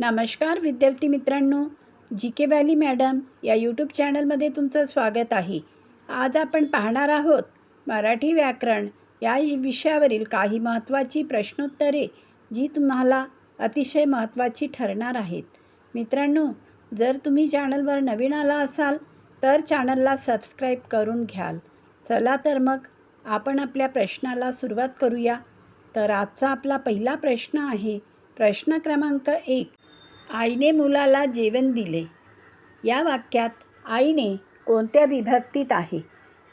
नमस्कार विद्यार्थी मित्रांनो जी के व्हॅली मॅडम या यूट्यूब चॅनलमध्ये तुमचं स्वागत आहे. आज आपण पाहणार आहोत मराठी व्याकरण या विषयावरील काही महत्त्वाची प्रश्नोत्तरे जी तुम्हाला अतिशय महत्त्वाची ठरणार आहेत. मित्रांनो जर तुम्ही चॅनलवर नवीन आला असाल तर चॅनलला सबस्क्राईब करून घ्याल. चला तर मग आपण आपल्या प्रश्नाला सुरुवात करूया. तर आजचा आपला पहिला प्रश्न आहे प्रश्न क्रमांक एक. आईने मुलाला जेवण दिले. या वाक्यात आईने कोणत्या विभक्तीत आहे?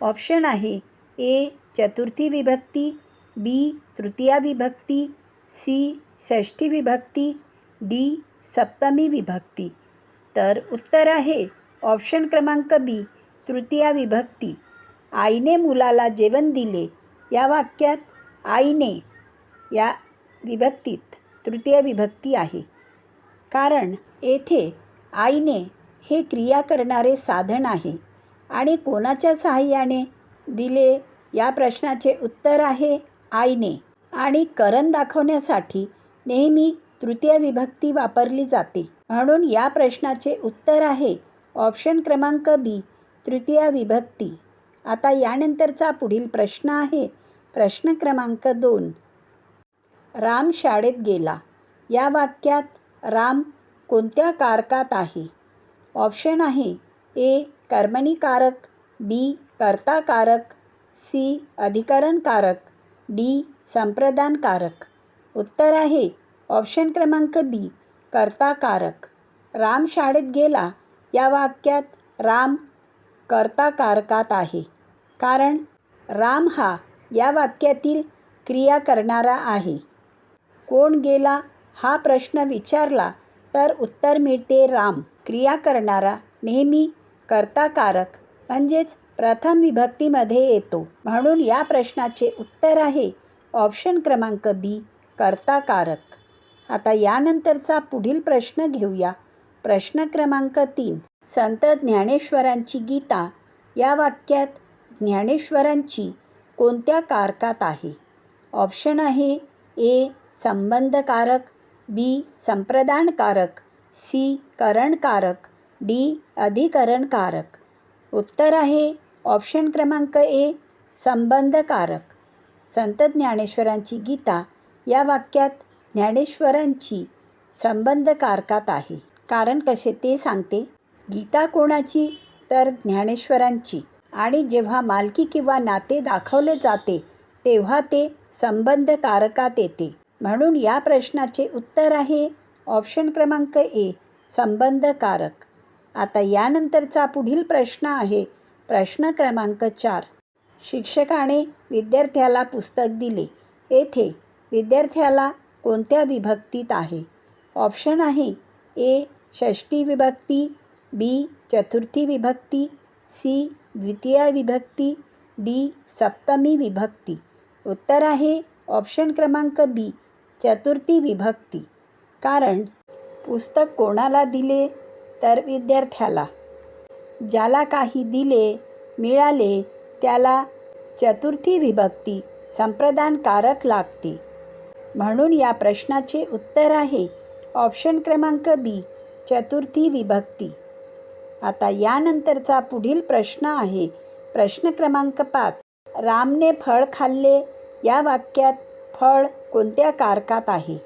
ऑप्शन आहे ए चतुर्थी विभक्ती बी तृतीया विभक्ती सी षष्ठी विभक्ती डी सप्तमी विभक्ती. तर उत्तर आहे ऑप्शन क्रमांक बी तृतीया विभक्ती. आईने मुलाला जेवण दिले. या वाक्यात आईने या विभक्तीत तृतीय विभक्ती आहे. कारण येथे आईने हे क्रिया करणारे साधन आहे. आणि कोणाच्या सहाय्याने दिले या प्रश्नाचे उत्तर आहे आईने. आणि करण दाखवण्यासाठी नेहमी तृतीय विभक्ती वापरली जाते. म्हणून या प्रश्नाचे उत्तर आहे ऑप्शन क्रमांक बी तृतीय विभक्ती. आता यानंतरचा पुढील प्रश्न आहे. प्रश्न क्रमांक दोन. राम शाळेत गेला. या वाक्यात राम कोणत्या कारकात आहे? ऑप्शन आहे ए कर्मणीकारक बी कर्ताकारक सी अधिकरणकारक डी संप्रदान कारक उत्तर आहे ऑप्शन क्रमांक बी कर्ता कारक राम शाळेत गेला या वाक्यात राम कर्ता कारकात आहे. कारण राम हा या वाक्यातील क्रिया करणारा आहे. कोण गेला? हा प्रश्न विचारला तर उत्तर मिळते राम. क्रिया करणारा नेहमी कर्ताकारक म्हणजेच प्रथम विभक्तीमध्ये येतो. म्हणून या प्रश्नाचे उत्तर आहे ऑप्शन क्रमांक बी कर्ताकारक. आता यानंतरचा पुढील प्रश्न घेऊया. प्रश्न क्रमांक तीन. संत ज्ञानेश्वरांची गीता. या वाक्यात ज्ञानेश्वरांची कोणत्या कारकात आहे? ऑप्शन आहे ए संबंधकारक बी. संप्रदानकारक सी. करणकारक डी. अधिकरणकारक. उत्तर आहे ऑप्शन क्रमांक ए संबंधकारक. संत ज्ञानेश्वरांची गीता या वाक्यात ज्ञानेश्वरांची संबंधकारकात आहे. कारण कसे ते सांगते? गीता कोणाची? तर ज्ञानेश्वरांची. आणि जेव्हा मालकी किंवा नाते दाखवले जाते तेव्हा ते संबंधकारकात येते. म्हणून या प्रश्नाचे उत्तर आहे ऑप्शन क्रमांक ए संबंधकारक. आता यानंतरचा पुढील प्रश्न आहे. प्रश्न क्रमांक चार. शिक्षकाने विद्यार्थ्याला पुस्तक दिले. येथे विद्यार्थ्याला कोणत्या विभक्तीत आहे? ऑप्शन आहे ए षष्ठी विभक्ती बी चतुर्थी विभक्ती सी द्वितीय विभक्ती डी सप्तमी विभक्ती. उत्तर आहे ऑप्शन क्रमांक बी. चतुर्थी विभक्ती. कारण पुस्तक कोणाला दिले? तर विद्यार्थ्याला. ज्याला काही दिले मिळाले त्याला चतुर्थी विभक्ती संप्रदानकारक लागते. म्हणून या प्रश्नाचे उत्तर आहे ऑप्शन क्रमांक बी चतुर्थी विभक्ती. आता यानंतरचा पुढील प्रश्न आहे. प्रश्न क्रमांक पाच रामने फळ खाल्ले? या वाक्यात फळ कोणत्या कारकात आहे?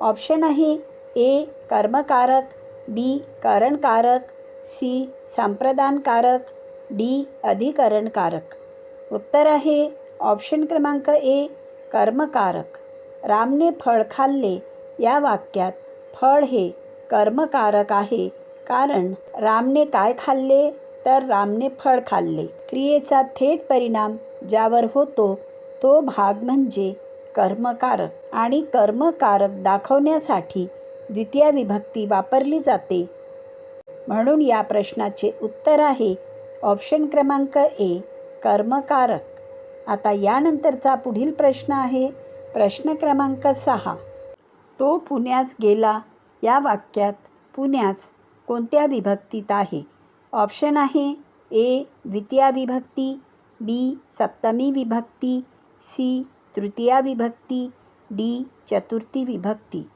ऑप्शन आहे ए कर्मकारक बी करणकारक सी संप्रदानकारक डी अधिकरणकारक. उत्तर आहे ऑप्शन क्रमांक ए कर्मकारक. रामने फळ खाल्ले या वाक्यात फळ हे कर्मकारक आहे कारण रामने काय खाल्ले? तर रामने फळ खाल्ले. क्रियेचा थेट परिणाम ज्यावर होतो तो भाग म्हणजे कर्मकारक आणि कर्मकारक दाखवण्यासाठी द्वितीय विभक्ती वापरली जाते. म्हणून या प्रश्नाचे उत्तर आहे ऑप्शन क्रमांक ए कर्मकारक. आता यानंतरचा पुढील प्रश्न आहे प्रश्न क्रमांक सहा. तो पुण्यास गेला या वाक्यात पुण्यास कोणत्या विभक्तीत आहे? ऑप्शन आहे ए द्वितीया विभक्ती बी सप्तमी विभक्ती सी तृतीया विभक्ती डी चतुर्थी विभक्ती.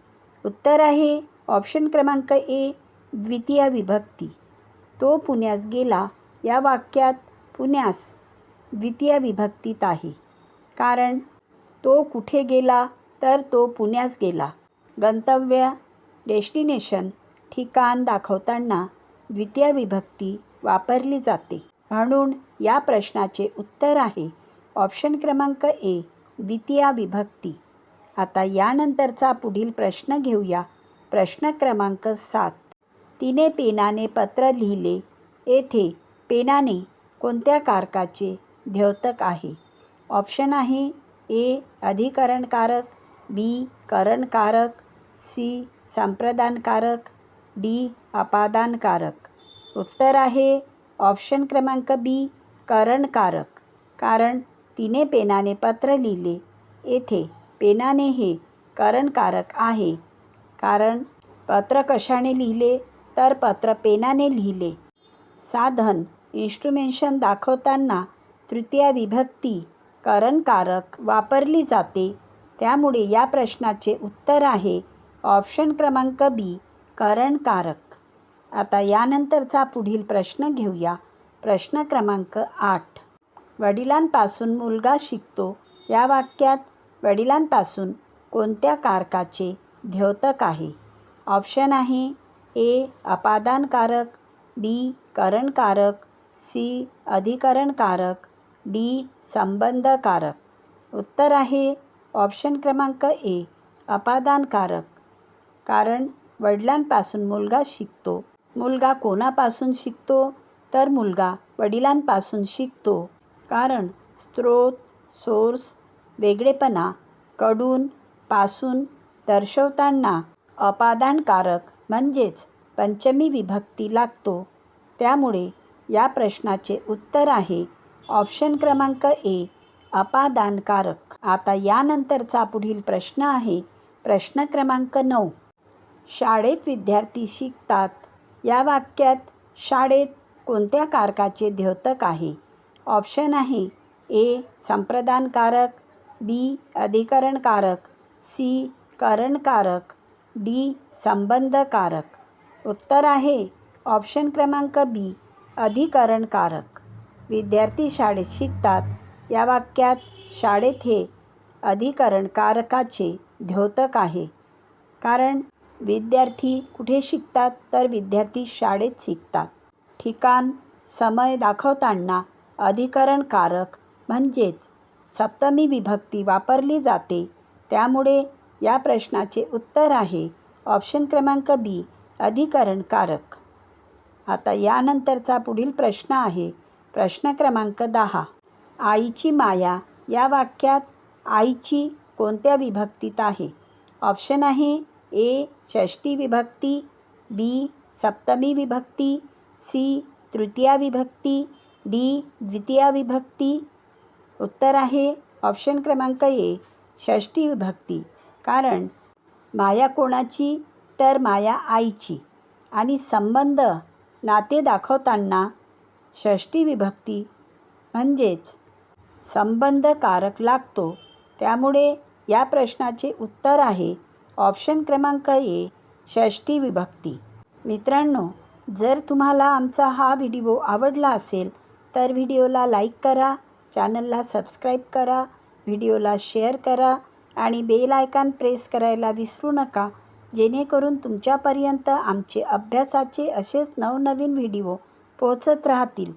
उत्तर आहे ऑप्शन क्रमांक ए द्वितीय विभक्ती. तो पुण्यास गेला या वाक्यात पुण्यास द्वितीय विभक्तीत आहे. कारण तो कुठे गेला तर तो पुण्यास गेला. गंतव्य डेस्टिनेशन ठिकाण दाखवताना द्वितीय विभक्ती वापरली जाते. म्हणून या प्रश्नाचे उत्तर आहे ऑप्शन क्रमांक ए द्वितीया विभक्ती. आता यानंतरचा पुढील प्रश्न घेऊया. प्रश्न क्रमांक सात. तिने पेनाने पत्र लिहिले. येथे पेनाने कोणत्या कारकाचे द्योतक आहे? ऑप्शन आहे ए अधिकरणकारक बी करणकारक सी संप्रदानकारक डी अपादानकारक. उत्तर आहे ऑप्शन क्रमांक बी करणकारक. कारण तिने पेनाने पत्र लिहिले. येथे पेनाने हे करणकारक आहे. कारण पत्र कशाने लिहिले? तर पत्र पेनाने लिहिले. साधन इन्स्ट्रुमेंशन दाखवताना तृतीय विभक्ती करणकारक वापरली जाते. त्यामुळे या प्रश्नाचे उत्तर आहे ऑप्शन क्रमांक बी करणकारक. आता यानंतरचा पुढील प्रश्न घेऊया. प्रश्न क्रमांक आठ. वडिलांपासून मुलगा शिकतो. या वाक्यात वडिलांपासून कोणत्या कारकाचे द्योतक आहे? ऑप्शन आहे ए अपादानकारक बी करणकारक सी अधिकरणकारक डी संबंधकारक. उत्तर आहे ऑप्शन क्रमांक ए अपादानकारक. कारण वडिलांपासून मुलगा शिकतो. मुलगा कोणापासून शिकतो? तर मुलगा वडिलांपासून शिकतो. कारण स्रोत सोर्स वेगळेपणा कडून पासून दर्शवताना अपादानकारक म्हणजेच पंचमी विभक्ती लागतो. त्यामुळे या प्रश्नाचे उत्तर आहे ऑप्शन क्रमांक ए अपादानकारक. आता यानंतरचा पुढील प्रश्न आहे प्रश्न क्रमांक नऊ. शाळेत विद्यार्थी शिकतात. या वाक्यात शाळेत कोणत्या कारकाचे द्योतक आहे? ऑप्शन आहे. ए संप्रदानकारक. बी अधिकरणकारक. सी करणकारक. डी संबंधकारक. उत्तर आहे. ऑप्शन क्रमांक बी अधिकरणकारक. विद्यार्थी शाळेत शिकतात. या वाक्यात शाळेत हे अधिकरणकारकाचे द्योतक आहे. कारण विद्यार्थी कुठे शिकतात तर विद्यार्थी शाळेत शिकतात. ठिकाण समय दाखवताना अधिकरणकारक म्हणजेच सप्तमी विभक्ती वापरली जाते. त्यामुळे या प्रश्नाचे उत्तर आहे ऑप्शन क्रमांक बी अधिकरणकारक. आता यानंतरचा पुढील प्रश्न आहे. प्रश्न क्रमांक दहा. आईची माया या वाक्यात आईची कोणत्या विभक्तीत आहे? ऑप्शन आहे ए षष्टी विभक्ती बी सप्तमी विभक्ती सी तृतीया विभक्ती डी द्वितीया विभक्ती. उत्तर आहे ऑप्शन क्रमांक ए षष्टी विभक्ती. कारण माया कोणाची तर माया आईची. आणि संबंध नाते दाखवताना षष्टी विभक्ती म्हणजेच संबंधकारक लागतो. त्यामुळे या प्रश्नाचे उत्तर आहे ऑप्शन क्रमांक ए षष्टी विभक्ती. मित्रांनो जर तुम्हाला आमचा हा व्हिडिओ आवडला असेल तर व्हिडिओला लाईक करा चॅनलला सबस्क्राईब करा व्हिडिओला शेअर करा आणि बेल आयकॉन प्रेस करायला विसरू नका जेणेकरून तुमच्यापर्यंत आमचे अभ्यासाचे असेच नवनवीन व्हिडिओ पोहोचत राहतील.